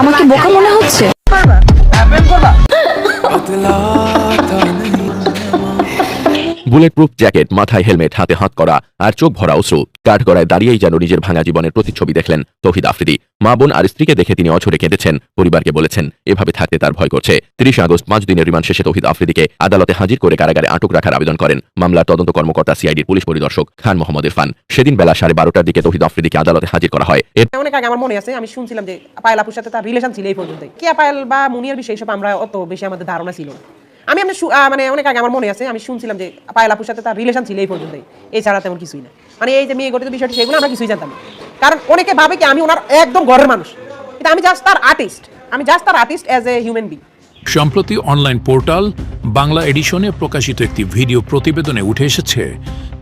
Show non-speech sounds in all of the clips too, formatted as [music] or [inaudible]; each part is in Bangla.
আমাকে বোকা মনে হচ্ছে? বুলেট প্রুফ জ্যাকেট মাথায় হেলমেট হাতে হাত করা আর চোখ ভরা অশ্রু। কাঠগড়ায় দাঁড়িয়েই যেন নিজের ভাঙা জীবনের প্রতিচ্ছবি দেখলেন তৌহিদ আফ্রিদি। মা বোন আর স্ত্রীকে দেখে তিনি অঝরে কেঁদেছেন, পরিবারকে বলেছেন, এভাবে থাকতে তার ভয় করছে। তিরিশে আগস্ট, পাঁচ দিনের রিমান্ড শেষে তৌহিদ আফ্রিদিকে আদালতে হাজির করে কারাগারে আটক রাখার আবেদন করেন। মামলার তদন্ত কর্মকর্তা সিআইডির পুলিশ পরিদর্শক খান মোহাম্মদ ইরফান। সেদিন বেলা সাড়ে বারোটার দিকে তৌহিদ আফ্রিদিকে আদালতে হাজির করা হয়। অনেক আগে আমার মনে আছে, আমি শুনছিলাম যে পায়েল আপুর সাথে তার রিলেশন ছিল এই পর্যন্ত কি পায়েল বা মুনিয়ার বিষয়ে আমরা অত বেশি আমাদের ধারণা ছিল। আমি আহ, মানে অনেক আগে আমার মনে আছে আমি শুনছিলাম যে পায়েল আপুর সাথে তার রিলেশন ছিল এই পর্যন্ত এছাড়া তেমন কিছুই না। মানে এই যে মেয়ে গঠিত বিষয়টি সেগুলো আমরা কিছুই জানতাম কারণ অনেকে ভাবে কি আমি ওনার একদম ঘরের মানুষ। কিন্তু আমি জাস্ট তার আর্টিস্ট আমি জাস্ট তার artist as a human being সম্প্রতি অনলাইন পোর্টাল বাংলা এডিশনে প্রকাশিত একটি ভিডিও প্রতিবেদনে উঠে এসেছে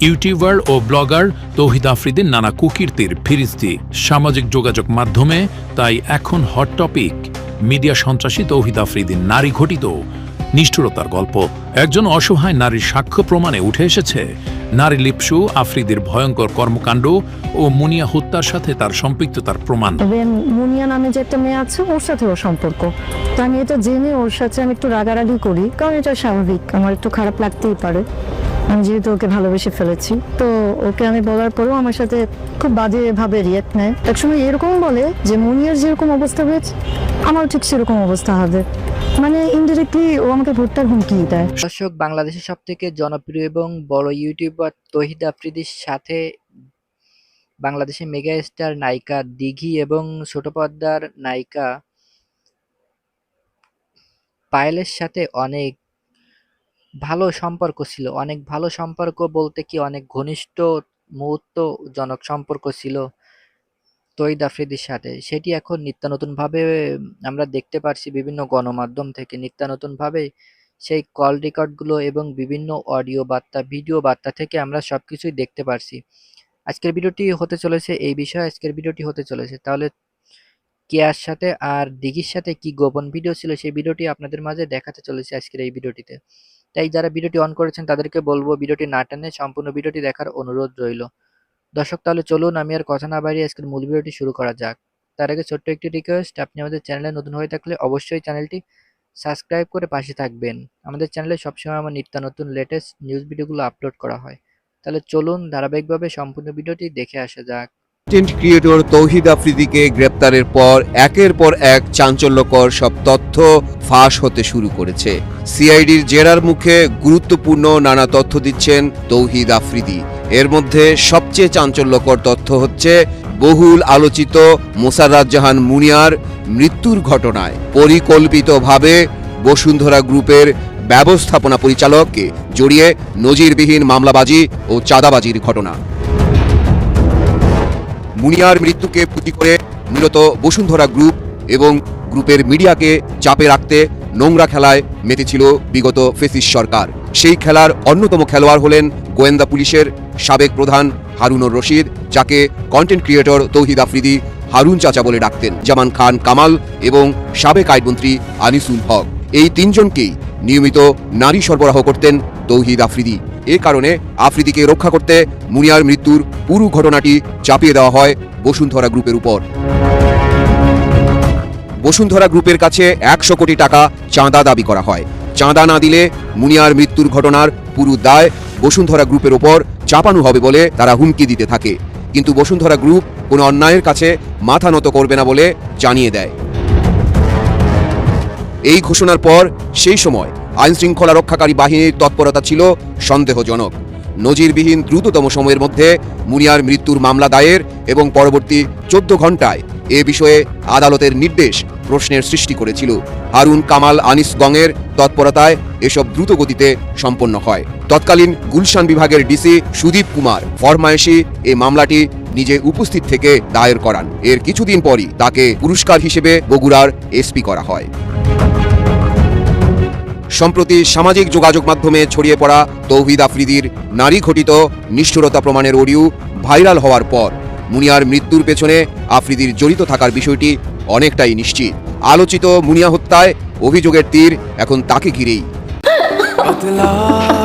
ইউটিউবার ও ব্লগার তৌহিদ আফ্রিদির নানা কুকীর্তির ফিরিস্তি। সামাজিক যোগাযোগ মাধ্যমে তাই এখন হট টপিক মিডিয়া সন্ত্রাসী তৌহিদ আফ্রিদির নারী ঘটিত। নিষ্ঠুরতার গল্প। একজন অসহায় নারীর সাক্ষ্য প্রমাণে উঠে এসেছে। নারী লিপসু, আফ্রিদির ভয়ঙ্কর কর্মকাণ্ড ও মুনিয়া হত্যার সাথে তার সম্পৃক্ততার প্রমাণ। মুনিয়া নামে যে একটা মেয়ে আছে, ওর সাথে ওর সম্পর্ক। তো আমি এটা জেনে ওর সাথে আমি একটু রাগারাগি করি, কারণ এটা স্বাভাবিক। আমার একটু খারাপ লাগতেই পারে। আমি যেহেতু ওকে ভালোবেসে ফেলেছি, তো ওকে আমি বলার পরেও আমার সাথে খুব বাজে ভাবে রিয়েক্ট নেয়। একসময় এরকম বলে যে মুনিয়ার যেরকম অবস্থা হয়েছে, আমারও ঠিক সেরকম অবস্থা হবে। মানে ইনডিরেক্টলি ও আমাকে ভোটটার হুমকি দেয়। দর্শক, বাংলাদেশের সব থেকে জনপ্রিয় এবং বড় ইউটিউবার তহিদ আফ্রিদির সাথে বাংলাদেশের মেগা স্টার নায়িকা দিঘি এবং ছোট পর্দার নায়িকা পায়েলের সাথে অনেক ভালো সম্পর্ক ছিল। অনেক ভালো সম্পর্ক বলতে কি অনেক ঘনিষ্ঠ মুহূর্তজনক সম্পর্ক ছিল। তহিদ আফ্রিদির সাথে। সেটি এখন নিত্য নতুনভাবে আমরা দেখতে পারছি বিভিন্ন গণমাধ্যম থেকে নিত্য নতুনভাবে সেই কল রেকর্ডগুলো এবং বিভিন্ন অডিও বার্তা, ভিডিও বার্তা থেকে আমরা সবকিছুই দেখতে পারছি। আজকের ভিডিওটি হতে চলেছে এই বিষয়ে। আজকের ভিডিওটি হতে চলেছে। তাহলে কেয়ার সাথে আর দিঘির সাথে কি গোপন ভিডিও ছিল সেই ভিডিওটি আপনাদের মাঝে দেখাতে চলেছে আজকের এই ভিডিওটিতে। তাই যারা ভিডিওটি অন করেছেন তাদেরকে বলব ভিডিওটি না টানে সম্পূর্ণ ভিডিওটি দেখার অনুরোধ রইল। দর্শক, তাহলে চলুন আমি আর কথা না বাড়িয়ে আজকের মূল ভিডিওটি শুরু করা যাক। তার আগে ছোট্ট একটি রিকোয়েস্ট আপনি আমাদের চ্যানেলে নতুন হয়ে থাকলে অবশ্যই চ্যানেলটি সাবস্ক্রাইব করে পাশে থাকবেন। আমাদের চ্যানেলে সবসময় আমার নিত্য নতুন লেটেস্ট নিউজ ভিডিওগুলো আপলোড করা হয়। তাহলে চলুন ধারাবাহিকভাবে সম্পূর্ণ ভিডিওটি দেখে আসা যাক। ক্রিয়েটর তৌহিদ আফ্রিদিকে গ্রেপ্তারের পর একের পর এক চাঞ্চল্যকর সব তথ্য ফাঁস হতে শুরু করেছে। সিআইডির জেরার মুখে গুরুত্বপূর্ণ নানা তথ্য দিচ্ছেন তৌহিদ আফ্রিদি। এর মধ্যে সবচেয়ে চাঞ্চল্যকর তথ্য হচ্ছে বহুল আলোচিত মোসাররাত জাহান মুনিয়ার মৃত্যুর ঘটনায় পরিকল্পিতভাবে বসুন্ধরা গ্রুপের ব্যবস্থাপনা পরিচালককে জড়িয়ে নজিরবিহীন মামলাবাজি ও চাঁদাবাজির ঘটনা। মুনিয়ার মৃত্যুকে পুঁজি করে মূলত বসুন্ধরা গ্রুপ এবং গ্রুপের মিডিয়াকে চাপে রাখতে নোংরা খেলায় মেতেছিল বিগত ফেসিস সরকার। সেই খেলার অন্যতম খেলোয়াড় হলেন গোয়েন্দা পুলিশের সাবেক প্রধান হারুনুর রশিদ, যাকে কন্টেন্ট ক্রিয়েটর তৌহিদ আফ্রিদি হারুন চাচা বলে ডাকতেন, জামান খান কামাল এবং সাবেক আইনমন্ত্রী আনিসুল হক। এই তিনজনকেই নিয়মিত নারী সরবরাহ করতেন তৌহিদ আফ্রিদি। এ কারণে আফ্রিদিকে রক্ষা করতে মুনিয়ার মৃত্যুর পুরো ঘটনাটি চাপিয়ে দেওয়া হয় বসুন্ধরা গ্রুপের উপর। বসুন্ধরা গ্রুপের কাছে একশো কোটি টাকা চাঁদা দাবি করা হয়। চাঁদা না দিলে মুনিয়ার মৃত্যুর ঘটনার পুরো দায় বসুন্ধরা গ্রুপের উপর চাপানো হবে বলে তারা হুমকি দিতে থাকে। কিন্তু বসুন্ধরা গ্রুপ কোনো অন্যায়ের কাছে মাথা নত করবে না বলে জানিয়ে দেয়। এই ঘোষণার পর সেই সময় আইন শৃঙ্খলা রক্ষাকারী বাহিনীর তৎপরতা ছিল সন্দেহজনক। নজিরবিহীন দ্রুততম সময়ের মধ্যে মুনিয়ার মৃত্যুর মামলা দায়ের এবং পরবর্তী চোদ্দ ঘন্টায় এ বিষয়ে আদালতের নির্দেশ প্রশ্নের সৃষ্টি করেছিল। হারুন, কামাল, আনিস গংয়ের তৎপরতায় এসব দ্রুত গতিতে সম্পন্ন হয়। তৎকালীন গুলশান বিভাগের ডিসি সুদীপ কুমার ফরমায়েশি এই মামলাটি নিজে উপস্থিত থেকে দায়ের করান। এর কিছুদিন পরই তাকে পুরস্কার হিসেবে বগুড়ার এসপি করা হয়। সম্প্রতি সামাজিক যোগাযোগ মাধ্যমে ছড়িয়ে পড়া তৌহিদ আফ্রিদির নারী ঘটিত নিষ্ঠুরতা প্রমাণের অডিও ভাইরাল হওয়ার পর মুনিয়ার মৃত্যুর পেছনে আফ্রিদির জড়িত থাকার বিষয়টি অনেকটাই নিশ্চিত। আলোচিত মুনিয়া হত্যায় অভিযোগের তীর এখন তাকে ঘিরেই। [laughs]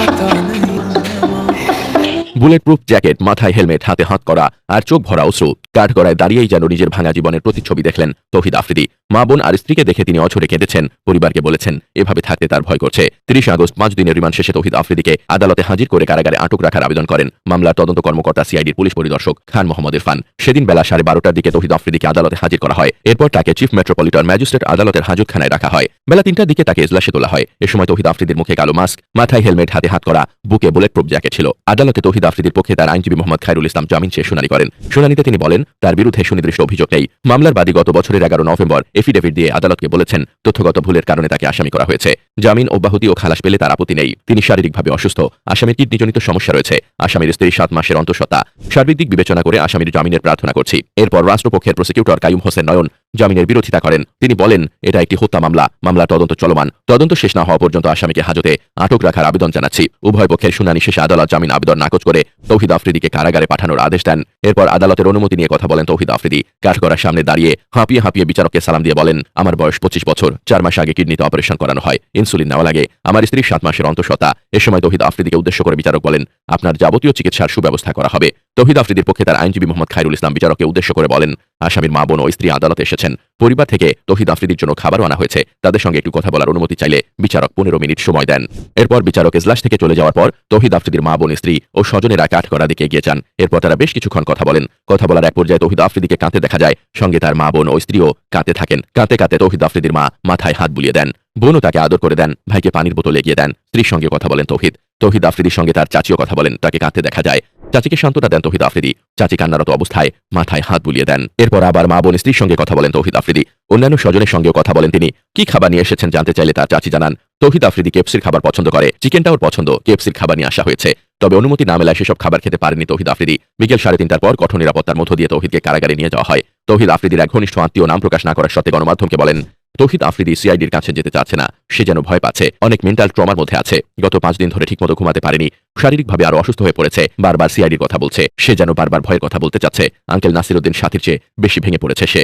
বুলেট প্রুফ জ্যাকেট মাথায় হেলমেট হাতে হাত করা আর চোখ ভরা অশ্রু। কাঠগড়ায় দাঁড়িয়েই যেন নিজের ভাঙা জীবনের প্রতিচ্ছবি দেখলেন তৌহিদ আফ্রিদি। মা বোন আর স্ত্রীকে দেখে তিনি অঝরে কেঁদেছেন, পরিবারকে বলেছেন, এভাবে থাকতে তার ভয় করছে। তিরিশ আগস্ট, পাঁচ দিনের রিমান্ড শেষে তৌহিদ আফ্রিদিকে আদালতে হাজির করে কারাগারে আটক রাখার আবেদন করেন। মামলার তদন্ত কর্মকর্তা সিআইডির পুলিশ পরিদর্শক খান মোহাম্মদ ইরফান। সেদিন বেলা সাড়ে বারোটার দিকে তৌহিদ আফ্রিদিকে আদালতে হাজির করা হয়। এরপর তাকে চিফ মেট্রোপলিটন ম্যাজিস্ট্রেট আদালতের হাজতখানায় রাখা হয়। বেলা তিনটার দিকে তাকে এজলাসে তোলা হয়। এ সময় তৌহিদ আফ্রিদির মুখে কালো মাস্ক, মাথায় হেলমেট হাতে হাত করা, বুকে বুলেট প্রুফ জ্যাকেট ছিল। আদালতে তৌহিদ আফ্রিদির পক্ষে তার আইনজীবী মোহাম্মদ খায়রুল ইসলাম জামিন চেয়ে শুনানি করেন। শুনানিতে তিনি বলেন, তার বিরুদ্ধে সুনির্দিষ্ট অভিযোগ নেই। মামলার বাদী গত বছরের এগারো নভেম্বর এফিডেভিট দিয়ে আদালতকে বলেছেন, তথ্যগত ভুলের কারণে তাকে আসামি করা হয়েছে। জামিন অব্যাহতি ও খালাস পেলে তার আপত্তি নেই। তিনি শারীরিকভাবে অসুস্থ। আসামির কিডনিজনিত সমস্যা রয়েছে। আসামির স্ত্রী সাত মাসের অন্তঃসত্ত্বা। সার্বিক দিক বিবেচনা করে আসামির জামিনের প্রার্থনা করছি। এরপর রাষ্ট্রপক্ষের প্রসিকিউটর কাইম হোসেন নয়ন জামিনের বিরোধিতা করেন। তিনি বলেন, এটা একটি হত্যা মামলা। মামলার তদন্ত চলমান। তদন্ত শেষ না হওয়া পর্যন্ত আসামিকে হাজতে আটক রাখার আবেদন জানাচ্ছি। উভয় পক্ষের শুনানি শেষে আদালত জামিন আবেদন নাকচ করে তৌহিদ আফ্রিদিকে কারাগারে পাঠানোর আদেশ দেন। এরপর আদালতের অনুমতি নিয়ে কথা বলেন তৌহিদ আফ্রিদি। কাঠগড়ার সামনে দাঁড়িয়ে হাঁপিয়ে হাঁপিয়ে বিচারককে সালাম দিয়ে বলেন, আমার বয়স পঁচিশ বছর। চার মাস আগে কিডনিতে অপারেশন করানো হয়। ইনসুলিন নেওয়া লাগে। আমার স্ত্রী সাত মাসের অন্তঃসত্ত্বা। এ সময় তৌহিদ আফ্রিদিকে উদ্দেশ্য করে বিচারক বলেন, আপনার যাবতীয় চিকিৎসার সুব্যবস্থা করা হবে। তৌহিদ আফ্রিদির পক্ষে তার আইনজীবী মোহাম্মদ খায়রুল ইসলাম বিচারককে উদ্দেশ্য করে বলেন, আসামির মা, বোন ও স্ত্রী আদালতে এসেছেন। পরিবার থেকে তৌহিদ আফ্রিদির জন্য খাবারও আনা হয়েছে। তাদের সঙ্গে একটু কথা বলার অনুমতি চাইলে বিচারক পনেরো মিনিট সময় দেন। এরপর বিচারক এজলাস থেকে চলে যাওয়ার পর তৌহিদ আফ্রিদির মা, বোন, স্ত্রী ও স্বজনেরা কাঠগড়া দিকে এগিয়ে যান। এরপর তারা বেশ কিছুক্ষণ কথা বলেন। কথা বলার এক পর্যায়ে তৌহিদ আফ্রিদিকে কাঁদতে দেখা যায়। সঙ্গে তার মা, বোন ও স্ত্রীও কাঁদতে থাকেন। কাঁদতে কাঁদতে তৌহিদ আফ্রিদির মা মাথায় হাত বুলিয়ে দেন। বোনও তাকে আদর করে দেন। ভাইকে পানির বোতল এগিয়ে দেন। স্ত্রীর সঙ্গে কথা বলেন তৌহিদ। তৌহিদ আফ্রিদির সঙ্গে তার চাচিও কথা বলেন। তাকে কাঁদতে দেখা যায়। চাচিকে সান্ত্বনা দেন তৌহিদ আফ্রিদি। চাচি কান্নারত অবস্থায় মাথায় হাত বুলিয়ে দেন। এরপর আবার মা বোন স্ত্রীর সঙ্গে কথা বলেন তৌহিদ আফ্রিদি। অন্যান্য স্বজনের সঙ্গেও কথা বলেন তিনি। কি খাবার নিয়ে এসেছেন জানতে চাইলে তার চাচি জানান, তৌহিদ আফ্রিদি কেপসির খাবার পছন্দ করে। চিকেনটাও পছন্দ। কেপসির খাবার নিয়ে আসা হয়েছে। তবে অনুমতি না মেলায় সেসব খাবার খেতে পারেনি তৌহিদ আফ্রিদি। বিকেল সাড়ে তিনটার পর কঠোর নিরাপত্তার মধ্য দিয়ে তৌহিদকে কারাগারে নিয়ে যাওয়া হয়। তৌহিদ আফ্রিদির এক ঘনিষ্ঠ আত্মীয় নাম প্রকাশ না করার সত্ত্বে গণমাধ্যমকে বলেন তৌহিদ আফ্রিদি সিআইডির কাছে যেতে চাচ্ছে না সে যেন ভয় পাচ্ছে। অনেক মেন্টাল ট্রমার মধ্যে আছে। গত পাঁচ দিন ধরে ঠিকমতো ঘুমাতে পারেনি। শারীরিকভাবে আরও অসুস্থ হয়ে পড়েছে। বারবার সিআইডির কথা বলছে। সে যেন বারবার ভয়ের কথা বলতে চাচ্ছে। আঙ্কেল নাসিরউদ্দিন সাথীর চেয়ে বেশি ভেঙে পড়েছে সে।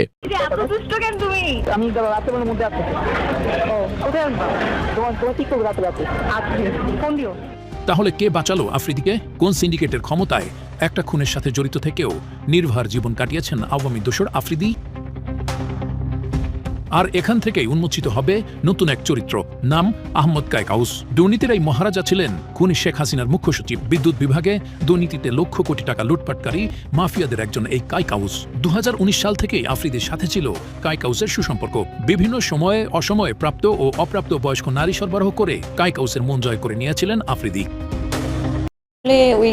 আমি মধ্যে আচ্ছা ফোন দিও। তাহলে কে বাঁচালো আফ্রিদিকে? কোন সিন্ডিকেটের ক্ষমতায়? একটা খুনের সাথে জড়িত থেকেও নির্ভার জীবন কাটিয়েছেন আওয়ামী দোসর আফ্রিদি? আর এখান থেকেই উন্মোচিত হবে নতুন এক চরিত্র, নাম আহমদ কায়কাউস। দুর্নীতির এই মহারাজা ছিলেন খুনি শেখ হাসিনার মুখ্য সচিব। বিদ্যুৎ বিভাগে দুর্নীতিতে লক্ষ কোটি টাকা লুটপাটকারী মাফিয়াদের একজন এই কাইকাউস দু সাল থেকেই আফ্রিদির সাথে ছিল কাইকাউসের সুসম্পর্ক। বিভিন্ন সময়ে অসময়ে প্রাপ্ত ও অপ্রাপ্ত বয়স্ক নারী সরবরাহ করে কাইকাউসের মন জয় করে নিয়েছিলেন আফ্রিদি। ওই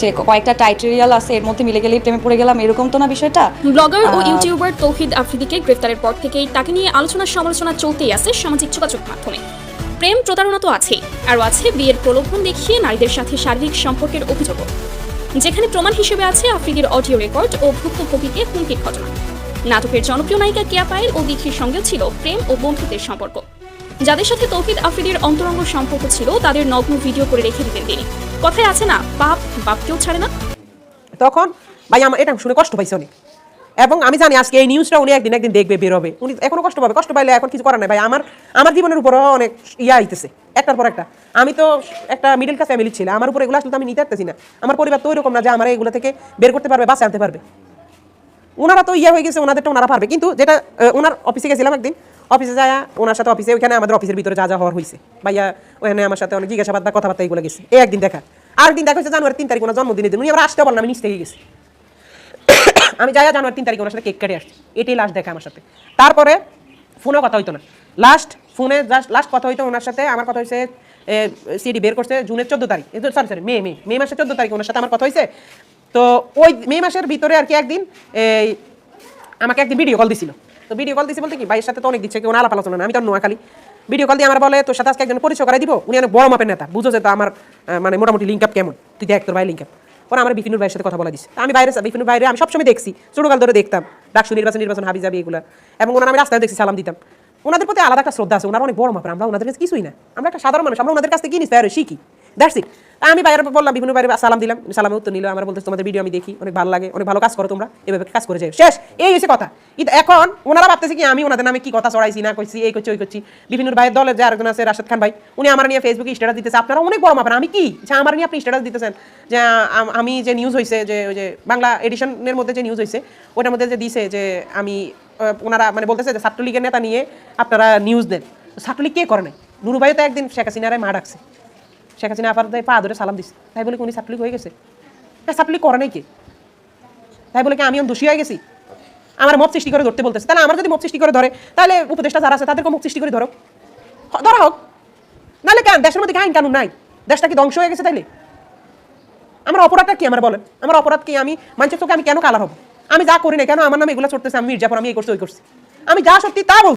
যে কয়েকটা টাইটেরিয়াল আছে এর মধ্যে মিলে গেলেই প্রেমে পড়ে গেলাম এরকম তো না বিষয়টা? ব্লগার ও ইউটিউবার তৌহিদ আফ্রিদিকে গ্রেফতারের পর থেকেই তাকে নিয়ে আলোচনা সমালোচনা চলতেই আছে সামাজিক যোগাযোগ মাধ্যমে। প্রেম প্রতারণা তো আছেই আরও আছে বিয়ের প্রলোভন দেখিয়ে নারীদের সাথে শারীরিক সম্পর্কের অভিযোগও। যেখানে প্রমাণ হিসেবে আছে আফ্রিদির অডিও রেকর্ড ও ভুক্তভোগীকে হুমকির ঘটনা। নাটকের জনপ্রিয় নায়িকা কেয়া পায়েল ও দিঘির সঙ্গেও ছিল প্রেম ও বন্ধুত্বের সম্পর্ক। যাদের সাথে তৌহিদ আফ্রিদির অন্তরঙ্গ সম্পর্ক ছিল তাদের নগ্ন ভিডিও করে রেখে দিতেন তিনি। কথায় আছে না, বাপ বাপকেও ছাড়ে না। তখন, ভাই, আমার এটা শুনে কষ্ট পাইছে অনেক এবং আমি জানি আজকে এই নিউজটা উনি একদিন একদিন দেখবে বেরোবে উনি এখনও কষ্ট পাবে। কষ্ট পাইলে এখন কিছু করার নাই, ভাই। আমার আমার জীবনের উপরও অনেক ইয়া আইতেছে, একটার পর একটা। আমি তো একটা মিডল ক্লাস ফ্যামিলি ছিল আমার উপর এগুলো আসলে আমি নিতে পারতেছি না। আমার পরিবার তো এরকম না যে আমার এগুলো থেকে বের করতে পারবে, বাঁচে আনতে পারবে। ওনারা তো ইয়া হয়ে গেছে ওনাদেরটা ওনারা পারবে। কিন্তু যেটা ওনার অফিসে গেছিলাম একদিন অফিসে যায়, ওনার সাথে অফিসে, ওইখানে আমাদের অফিসের ভিতরে যা যা হওয়ার হয়েছে ভাইয়া ওখানে আমার সাথে অনেক জিজ্ঞাসাবাদ কথাবার্তা এগুলো গেছে। এই একদিন দেখা। আরেকদিন দেখা হচ্ছে জানুয়ারি তিন তারিখ ওনার জন্মদিনের দিন। উনি আবার আসতে পারলাম আমি নিচ থেকে গেছি। [coughs] আমি যাই জানুয়ারি তিন তারিখ ওনার সাথে কেক কেটে আসছি। এটাই লাস্ট দেখা আমার সাথে। তারপরে ফোনে কথা হইতো না। লাস্ট ফোনে জাস্ট লাস্ট কথা হইতো ওনার সাথে। আমার কথা হয়েছে সিডি বের করছে জুনের চোদ্দ তারিখ। সরি সরি মে মে মে মাসের চোদ্দ তারিখ ওনার সাথে আমার কথা হয়েছে তো ওই মে মাসের ভিতরে আর কি একদিন, এই, আমাকে একদিন ভিডিও কল দিছিল। তো ভিডিও কল দিছে বলতে কি ভাইয়ের সাথে তো অনেক দিচ্ছে কেউ আলাপ আলোচনা না আমি তো নোয়াখালী। ভিডিও কল দিয়ে আমার বলে তোর সাথে আজকে একজন পরিচয় করাই দিব উনি অনেক বড় মাপের নেতা বুঝো যে তো আমার মানে মোটামুটি লিঙ্ক আপ কেমন। তুই দেখ তোর ভাই লিঙ্ক আপ পরে আমার বিপিনুর ভাইয়ের সাথে কথা বলা দিচ্ছে আমি বাইরে বিপিনুর বাইরে আমি সবসময় দেখছি ছোটকাল ধরে দেখতাম ডাকসু নির্বাচন নির্বাচন হাবি যাবি এগুলো। এবং ওনার আমি রাস্তায় দেখছি সালাম দিতাম। ওনাদের প্রতি আলাদা একটা শ্রদ্ধা আছে ওনারা অনেক বড় মাপের আমরা ওনাদের কাছে কিছুই না। আমরা একটা সাধারণ মানুষ আমরা ওনাদের কাছ থেকে কি হই, শিখি। দ্যাটস ইট আমি বাইরে বললাম, বিভিন্ন বাইরে সালাম দিলাম, সালামে উত্তর নিল, আমার বলতে তোমাদের ভিডিও আমি দেখি, অনেক ভালো লাগে, অনেক ভালো কাজ করো তোমরা। এভাবে কাজ করে যাই শেষ, এই হয়েছে কথা। এখন ওনারা ভাবতেছে কি, আমি ওনাদের নামে কি কথা চড়াইছি না কইছি এই করছি, ওই করছি। বিভিন্ন ভাইয়ের দলের যে আরেকজন আছে, রাশেদ খান ভাই, উনি আমার নিয়ে ফেসবুকে স্ট্যাটাস দিতেছে। আপনারা অনেক বড় মাপেন আমি কি? যে আমার নিয়ে আপনি স্ট্যাটাস দিতেছেন। যে আমি যে নিউজ হয়েছে যে ওই যে বাংলা এডিশনের মধ্যে যে নিউজ হয়েছে ওটার মধ্যে যে দিছে যে আমি ওনারা মানে বলতেছে যে ছাত্রলীগের নেতা নিয়ে আপনারা নিউজ দেন। ছাত্রলীগ কে করে নাই? নুরু ভাই তো একদিন শেখ হাসিনারে মা ডাকছে। শেখ হাসিনা আপার পা ধরে সালাম দিছে। তাই বলে উনি ছাত্রলীগ হয়ে গেছে? হ্যাঁ ছাত্রলীগ করে নাই কে? তাই বলে কি আমি দোষী হয়ে গেছি? আমার মত সৃষ্টি করে ধরতে বলতেছে। তাহলে আমার যদি মত সৃষ্টি করে ধরে, তাহলে উপদেষ্টা যারা আছে তাদেরকে মত সৃষ্টি করে ধরো। ধরা হোক। নাহলে কেন? দেশের মধ্যে আইন কানুন নাই? দেশটা কি ধ্বংস হয়ে গেছে তাইলে? আমার অপরাধটা কি আমার বলেন? আমার অপরাধ কি আমি মানুষের চোখে আমি কেন কালার হব? আমি যা করি না কেন আমার নামে এগুলো চড়তেছে আমি মির্জাপুর, আমি এই করছি, ওই করছি। আমি যা সত্যি তা বলছি।